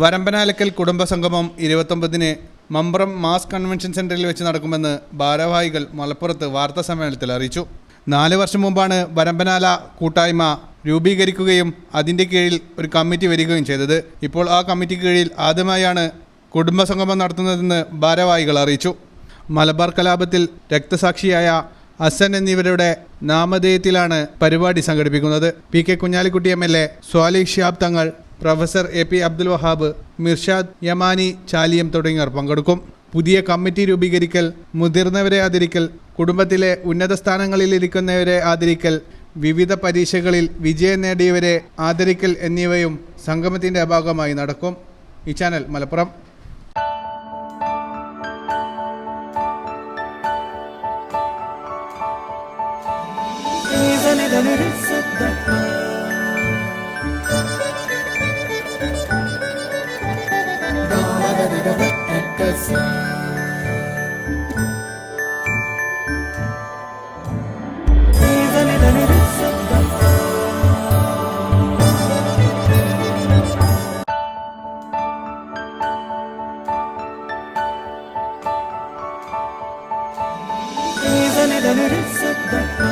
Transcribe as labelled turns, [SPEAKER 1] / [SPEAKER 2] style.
[SPEAKER 1] വരമ്പനാലക്കൽ കുടുംബസംഗമം ഇരുപത്തൊമ്പതിന് Mambram mass convention സെന്ററിൽ വെച്ച് നടക്കുമെന്ന് ഭാരവാഹികൾ മലപ്പുറത്ത് വാർത്താ സമ്മേളനത്തിൽ അറിയിച്ചു. നാല് വർഷം മുമ്പാണ് വരമ്പനാല കൂട്ടായ്മ രൂപീകരിക്കുകയും അതിന്റെ കീഴിൽ ഒരു കമ്മിറ്റി വരികയും ചെയ്തത്. ഇപ്പോൾ ആ കമ്മിറ്റി കീഴിൽ ആദ്യമായാണ് കുടുംബസംഗമം നടത്തുന്നതെന്ന് ഭാരവാഹികൾ അറിയിച്ചു. മലബാർ കലാപത്തിൽ രക്തസാക്ഷിയായ അസൻ എന്നിവരുടെ നാമധേയത്തിലാണ് പരിപാടി സംഘടിപ്പിക്കുന്നത്. P K Kunhalikutty M L A Swalih Shihab Thangal professor A P Abdul Wahab Mirshad Yamani Chaliyam തുടങ്ങിയവർ പങ്കെടുക്കും. പുതിയ കമ്മിറ്റി രൂപീകരിക്കൽ മുതിർന്നവരെ ആദരിക്കൽ കുടുംബത്തിലെ ഉന്നത സ്ഥാനങ്ങളിലിരിക്കുന്നവരെ ആദരിക്കൽ വിവിധ പരീക്ഷകളിൽ വിജയം നേടിയവരെ ആദരിക്കൽ എന്നിവയും സംഗമത്തിന്റെ ഭാഗമായി നടക്കും. ഈ channel Malappuram.
[SPEAKER 2] sun. Isn't it a little setback?